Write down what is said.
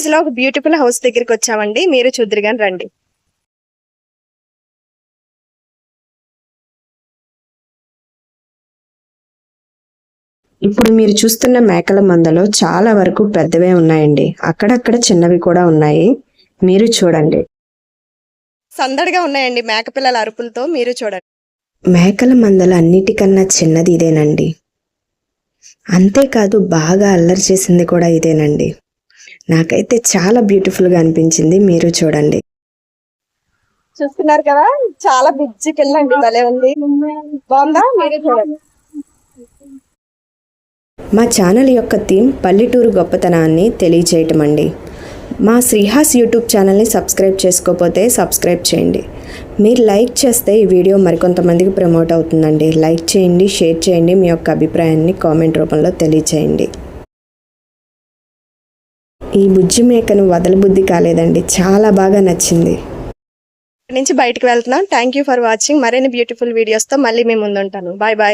లో ఒక beautiful house దగ్గరికి వచ్చామండి. మీరు చూద్దరు కానీ రండి. ఇప్పుడు మీరు చూస్తున్న మేకల మందలో చాలా వరకు పెద్దవే ఉన్నాయండి. అక్కడక్కడ చిన్నవి కూడా ఉన్నాయి. మీరు చూడండి. సందడిగా ఉన్నాయండి మేకపిల్లల అరుపులతో. మీరు చూడండి. మేకల మందల అన్నిటికన్నా చిన్నది ఇదేనండి. అంతేకాదు బాగా అల్లరి చేసింది కూడా ఇదేనండి. నాకైతే చాలా బ్యూటిఫుల్గా అనిపించింది. మీరు చూడండి. చూస్తున్నారు కదా? చాలా బిజ్జి భలే ఉంది. బాగుందా? మీరు చూడండి. మా ఛానల్ యొక్క థీమ్ పల్లెటూరు గొప్పతనాన్ని తెలియచేయటం అండి. మా శ్రీహాస్ యూట్యూబ్ ఛానల్ని సబ్స్క్రైబ్ చేసుకోకపోతే సబ్స్క్రైబ్ చేయండి. మీరు లైక్ చేస్తే ఈ వీడియో మరికొంతమందికి ప్రమోట్ అవుతుందండి. లైక్ చేయండి షేర్ చేయండి. మీ యొక్క అభిప్రాయాన్ని కామెంట్ రూపంలో తెలియచేయండి. ఈ బుజ్జి మేకను వదలబుద్ధి కాలేదండి. చాలా బాగా నచ్చింది. ఇక్కడి నుంచి బయటకు వెళ్తున్నాం. థ్యాంక్ యూ ఫర్ వాచింగ్ మరిన్ని బ్యూటిఫుల్ వీడియోస్తో మళ్ళీ మేము ముందుంటాను. Bye bye